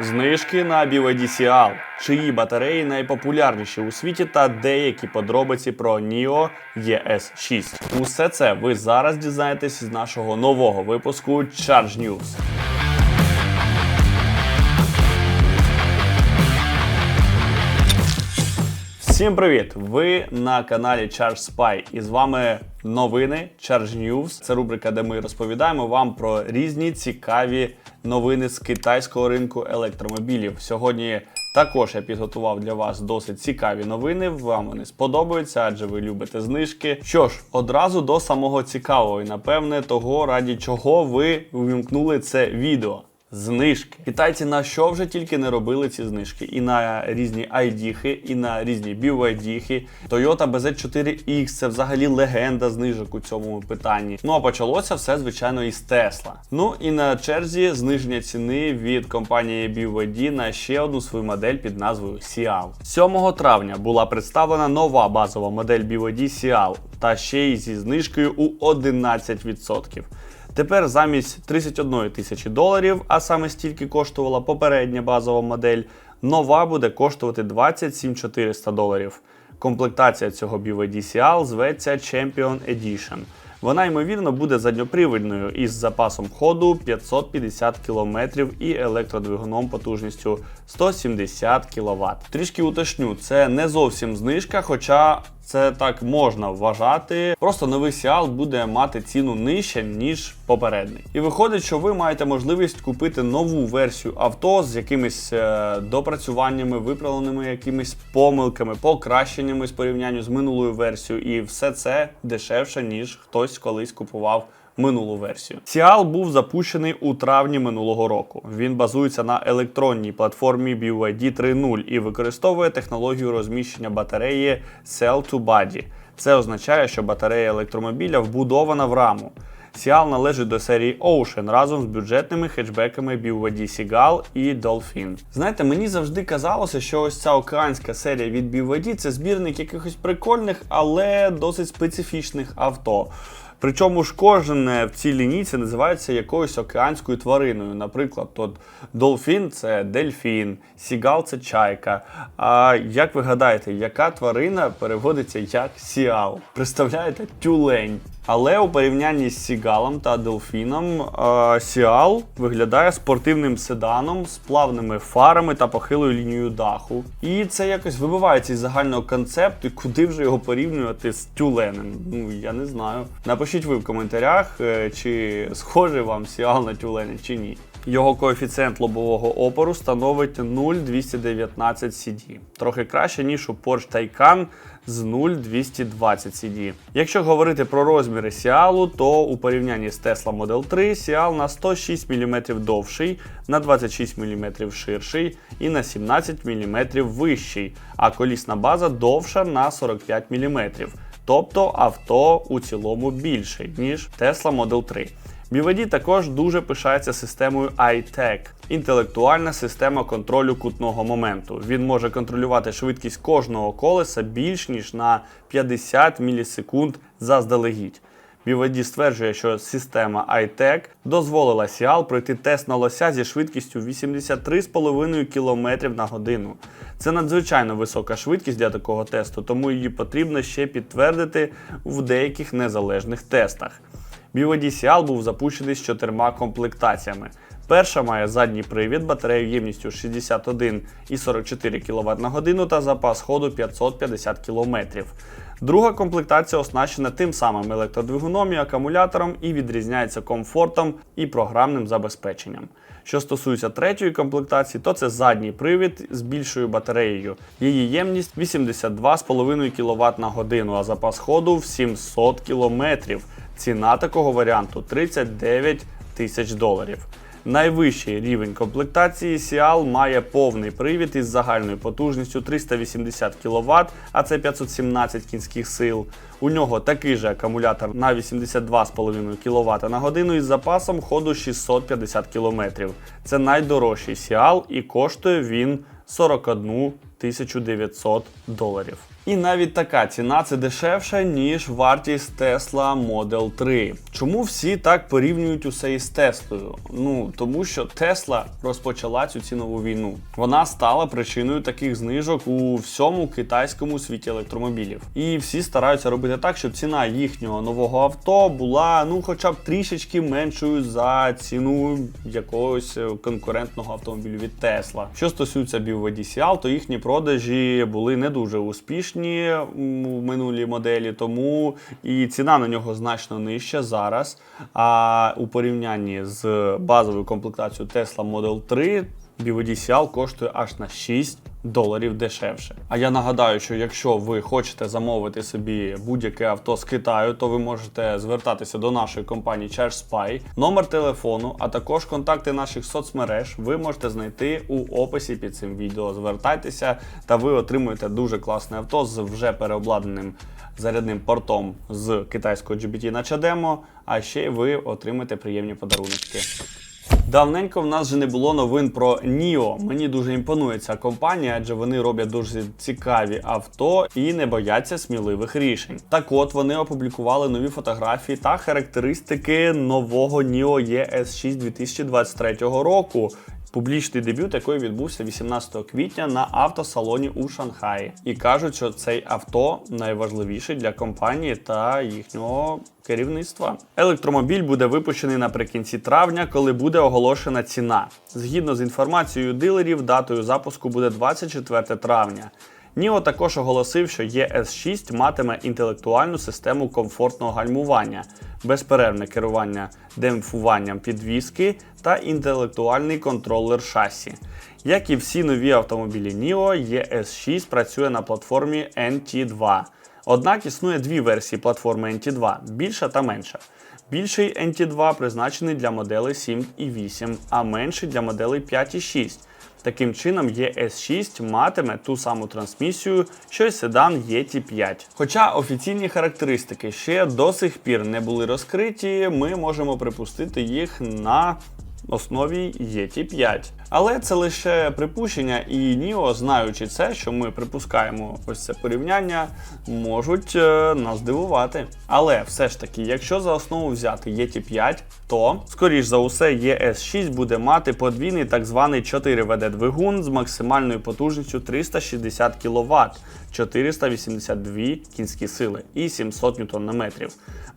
Знижки на BYD Seal, чиї батареї найпопулярніші у світі та деякі подробиці про NIO ES6. Усе це ви зараз дізнаєтесь з нашого нового випуску Charge News. Всім привіт! Ви на каналі Charge Spy і з вами новини Charge News. Це рубрика, де ми розповідаємо вам про різні цікаві новини з китайського ринку електромобілів. Сьогодні також я підготував для вас досить цікаві новини. Вам вони сподобаються, адже ви любите знижки. Що ж, одразу до самого цікавого, і напевне того, раді чого ви увімкнули це відео. Знижки. Китайці на що вже тільки не робили ці знижки. І на різні айдіхи, і на різні BYD-хи. Toyota BZ4X це взагалі легенда знижок у цьому питанні. Ну а почалося все, звичайно, із Tesla. Ну і на черзі зниження ціни від компанії BYD на ще одну свою модель під назвою Cial. 7 травня була представлена нова базова модель BYD Cial, та ще й зі знижкою у 11%. Тепер замість 31 тисячі доларів, а саме стільки коштувала попередня базова модель, нова буде коштувати 27 400 доларів. Комплектація цього BYD Cial зветься Champion Edition. Вона, ймовірно, буде задньопривідною із запасом ходу 550 км і електродвигуном потужністю 170 кВт. Трішки уточню, це не зовсім знижка, хоча це так можна вважати. Просто новий Сіал буде мати ціну нижче, ніж попередній. І виходить, що ви маєте можливість купити нову версію авто з якимись е, допрацюваннями, виправленими якимись помилками, покращеннями з порівнянню з минулою версією, і все це дешевше, ніж хтось колись купував минулу версію. Сіал був запущений у травні минулого року. Він базується на електронній платформі BYD 3.0 і використовує технологію розміщення батареї Cell to Body. Це означає, що батарея електромобіля вбудована в раму. Сіал належить до серії Ocean разом з бюджетними хетчбеками BYD Seagull і Dolphin. Знаєте, мені завжди казалося, що ось ця океанська серія від BYD це збірник якихось прикольних, але досить специфічних авто. Причому ж кожен в цій лінійці називається якоюсь океанською твариною. Наприклад, от Долфін це дельфін, Сігал це чайка. А як ви гадаєте, яка тварина переводиться як сіал? Представляєте, тюлень. Але у порівнянні з Сігалом та Делфіном е, Сіал виглядає спортивним седаном з плавними фарами та похилою лінією даху. І це якось вибивається із загального концепту, куди вже його порівнювати з тюленем. Ну я не знаю. Напишіть ви в коментарях, е, чи схожий вам Сіал на тюлени, чи ні. Його коефіцієнт лобового опору становить 0,219 CD. Трохи краще, ніж у Porsche Taycan з 0,220 CD. Якщо говорити про розміри Сіалу, то у порівнянні з Tesla Model 3 Сіал на 106 мм довший, на 26 мм ширший і на 17 мм вищий, а колісна база довша на 45 мм. Тобто авто у цілому більше, ніж Tesla Model 3. BYD також дуже пишається системою iTech – інтелектуальна система контролю кутного моменту. Він може контролювати швидкість кожного колеса більш ніж на 50 мілісекунд заздалегідь. BYD стверджує, що система iTech дозволила Сіал пройти тест на лося зі швидкістю 83,5 км на годину. Це надзвичайно висока швидкість для такого тесту, тому її потрібно ще підтвердити в деяких незалежних тестах. BYD Cial був запущений з чотирма комплектаціями. Перша має задній привід, батарею ємністю 61,44 кВт на годину та запас ходу 550 км. Друга комплектація оснащена тим самим електродвигуном і акумулятором і відрізняється комфортом і програмним забезпеченням. Що стосується третьої комплектації, то це задній привід з більшою батареєю. Її ємність 82,5 кВт на годину, а запас ходу в 700 км. Ціна такого варіанту 39 тисяч доларів. Найвищий рівень комплектації Сіал має повний привід із загальною потужністю 380 кВт, а це 517 кінських сил. У нього такий же акумулятор на 82,5 кВт на годину із запасом ходу 650 км. Це найдорожчий Сіал і коштує він 41 1900 доларів. І навіть така ціна це дешевше, ніж вартість Tesla Model 3. Чому всі так порівнюють усе із Теслою? Ну тому що Tesla розпочала цю цінову війну. Вона стала причиною таких знижок у всьому китайському світі електромобілів. І всі стараються робити так, щоб ціна їхнього нового авто була ну, хоча б трішечки меншою за ціну якогось е, конкурентного автомобілю від Tesla. Що стосується BYD Seal, то їхні продажі були не дуже успішні м, в минулій моделі, тому і ціна на нього значно нижча зараз. А у порівнянні з базовою комплектацією Tesla Model 3 BVD CL коштує аж на 6 доларів дешевше. А я нагадаю, що якщо ви хочете замовити собі будь-яке авто з Китаю, то ви можете звертатися до нашої компанії ChargeSpy. Номер телефону, а також контакти наших соцмереж ви можете знайти у описі під цим відео. Звертайтеся та ви отримуєте дуже класне авто з вже переобладнаним зарядним портом з китайського GBT на Чадемо, а ще ви отримаєте приємні подарунки. Давненько в нас вже не було новин про NIO. Мені дуже імпонує ця компанія, адже вони роблять дуже цікаві авто і не бояться сміливих рішень. Так от вони опублікували нові фотографії та характеристики нового NIO ES6 2023 року. Публічний дебют, який відбувся 18 квітня на автосалоні у Шанхаї, і кажуть, що цей авто найважливіший для компанії та їхнього керівництва. Електромобіль буде випущений наприкінці травня, коли буде оголошена ціна. Згідно з інформацією дилерів, датою запуску буде 24 травня. Ніо також оголосив, що ES6 матиме інтелектуальну систему комфортного гальмування, безперервне керування демпфуванням підвіски та інтелектуальний контролер шасі. Як і всі нові автомобілі NIO, ES6 працює на платформі NT2. Однак існує дві версії платформи NT2 більша та менша. Більший NT2 призначений для моделей 7 і 8, а менший для моделей 5 і 6. Таким чином, ES6 матиме ту саму трансмісію, що й седан ET5. Хоча офіційні характеристики ще до сих пір не були розкриті, ми можемо припустити їх на основі ET5. Але це лише припущення, і NIO, знаючи це, що ми припускаємо ось це порівняння, можуть е, нас дивувати. Але все ж таки, якщо за основу взяти ET5, то скоріш за усе ES6 буде мати подвійний так званий 4WD двигун з максимальною потужністю 360 кВт, 482 кінські сили і 700 Нм.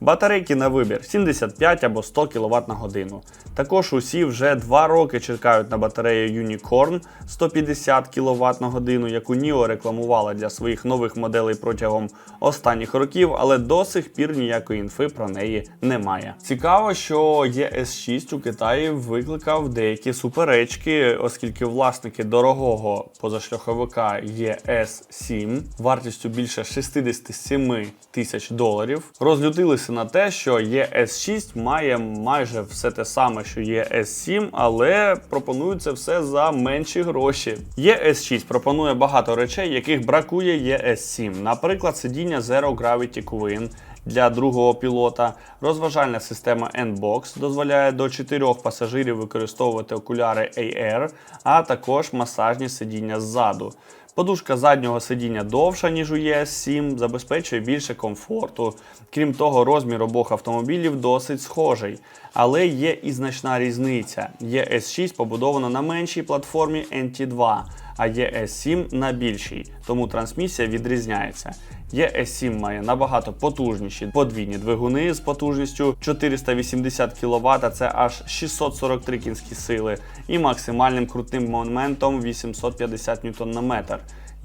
Батарейки на вибір 75 або 100 кВт на годину. Також усі вже 2 роки чекають на батарею Unicorn 150 кВт на годину, яку NIO рекламувала для своїх нових моделей протягом останніх років, але до сих пір ніякої інфи про неї немає. Цікаво, що ES6 у Китаї викликав деякі суперечки, оскільки власники дорогого позашляховика ES7 вартістю більше 67 тисяч доларів розлютилися на те, що ES6 має майже все те саме, що ES7, але пропонує це все за менші гроші. ES6 пропонує багато речей, яких бракує ES7. Наприклад, сидіння Zero Gravity Queen для другого пілота, розважальна система N-Box дозволяє до 4 пасажирів використовувати окуляри AR, а також масажні сидіння ззаду. Подушка заднього сидіння довша, ніж у ЄС 7, забезпечує більше комфорту. Крім того, розмір обох автомобілів досить схожий. Але є і значна різниця. ЄС 6 побудована на меншій платформі NT2, а ES7 на більшій, тому трансмісія відрізняється. ES7 має набагато потужніші подвійні двигуни з потужністю 480 кВт, це аж 643 кінські сили, і максимальним крутним моментом 850 Нм.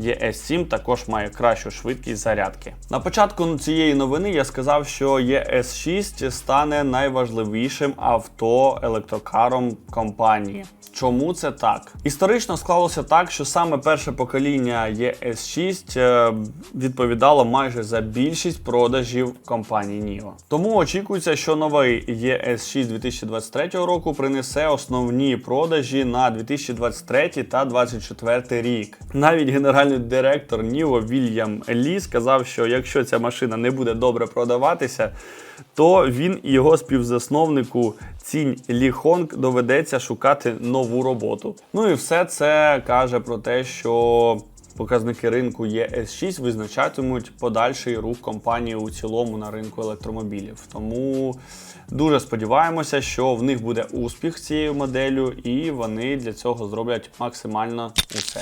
ES7 також має кращу швидкість зарядки. На початку цієї новини я сказав, що ES6 стане найважливішим авто електрокаром компанії. Чому це так? Історично склалося так, що саме перше покоління ES6 е, відповідало майже за більшість продажів компанії NIO. Тому очікується, що новий ES6 2023 року принесе основні продажі на 2023 та 2024 рік. Навіть генеральний директор NIO Вільям Лі сказав, що якщо ця машина не буде добре продаватися, то він і його співзасновнику Цінь Лі Хонг доведеться шукати нову роботу. Ну і все це каже про те, що показники ринку ES6 визначатимуть подальший рух компанії у цілому на ринку електромобілів. Тому дуже сподіваємося, що в них буде успіх цією моделлю, і вони для цього зроблять максимально усе.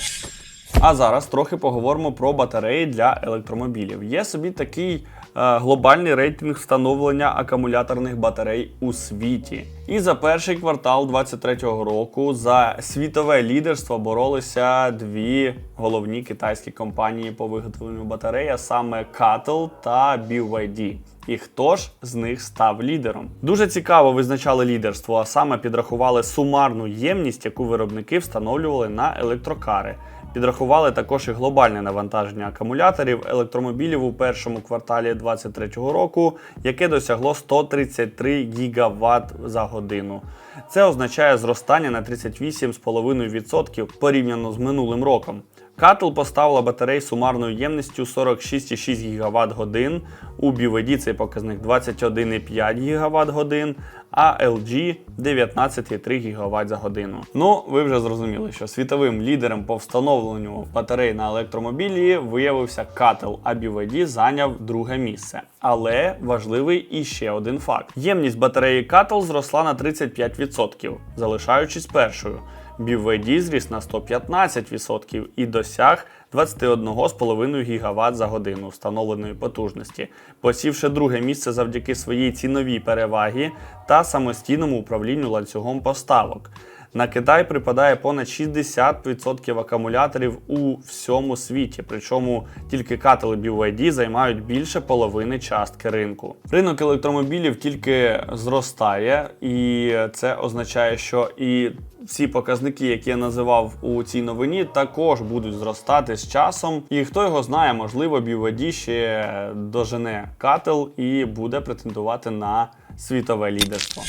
А зараз трохи поговоримо про батареї для електромобілів. Є собі такий е, глобальний рейтинг встановлення акумуляторних батарей у світі. І за перший квартал 2023 року за світове лідерство боролися дві головні китайські компанії по виготовленню батарей, а саме CATL та BYD. І хто ж з них став лідером? Дуже цікаво визначали лідерство, а саме підрахували сумарну ємність, яку виробники встановлювали на електрокари. Підрахували також і глобальне навантаження акумуляторів електромобілів у першому кварталі 2023 року, яке досягло 133 ГВт за годину. Це означає зростання на 38,5% порівняно з минулим роком. Катл поставила батарей сумарною ємністю 46,6 ГВт годин. У BYD цей показник 21,5 ГВт годин, а LG 19,3 ГВт за годину. Ну, ви вже зрозуміли, що світовим лідером по встановленню батарей на електромобілі виявився Катл, а BYD зайняв друге місце. Але важливий іще один факт: ємність батареї Катл зросла на 35%, залишаючись першою. BYD зріс на 115% і досяг 21,5 ГВт за годину встановленої потужності, посівши друге місце завдяки своїй ціновій перевагі та самостійному управлінню ланцюгом поставок. На Китай припадає понад 60% акумуляторів у всьому світі, причому тільки катели BYD займають більше половини частки ринку. Ринок електромобілів тільки зростає, і це означає, що і всі показники, які я називав у цій новині, також будуть зростати з часом. І хто його знає, можливо, BYD ще дожене кател і буде претендувати на світове лідерство.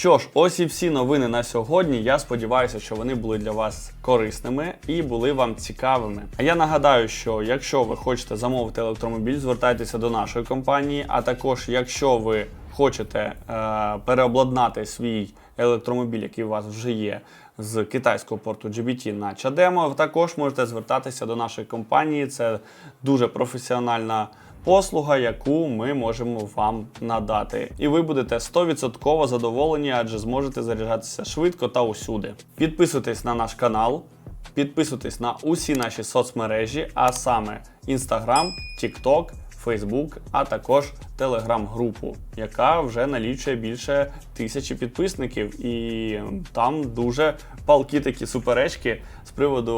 Що ж, ось і всі новини на сьогодні. Я сподіваюся, що вони були для вас корисними і були вам цікавими. А я нагадаю, що якщо ви хочете замовити електромобіль, звертайтеся до нашої компанії. А також, якщо ви хочете е, переобладнати свій електромобіль, який у вас вже є. З китайського порту GBT на Чадемо, також можете звертатися до нашої компанії. Це дуже професіональна послуга, яку ми можемо вам надати. І ви будете 100% задоволені, адже зможете заряджатися швидко та усюди. Підписуйтесь на наш канал, підписуйтесь на усі наші соцмережі, а саме Instagram, TikTok, Facebook, а також телеграм-групу, яка вже налічує більше тисячі підписників, і там дуже палкі такі суперечки з приводу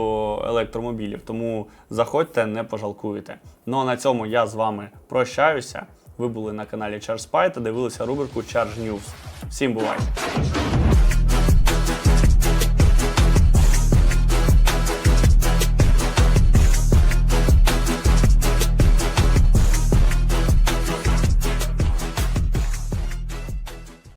електромобілів. Тому заходьте, не пожалкуєте. Ну а на цьому я з вами прощаюся. Ви були на каналі ChargeSpy та дивилися рубрику Charge News. Всім бувайте!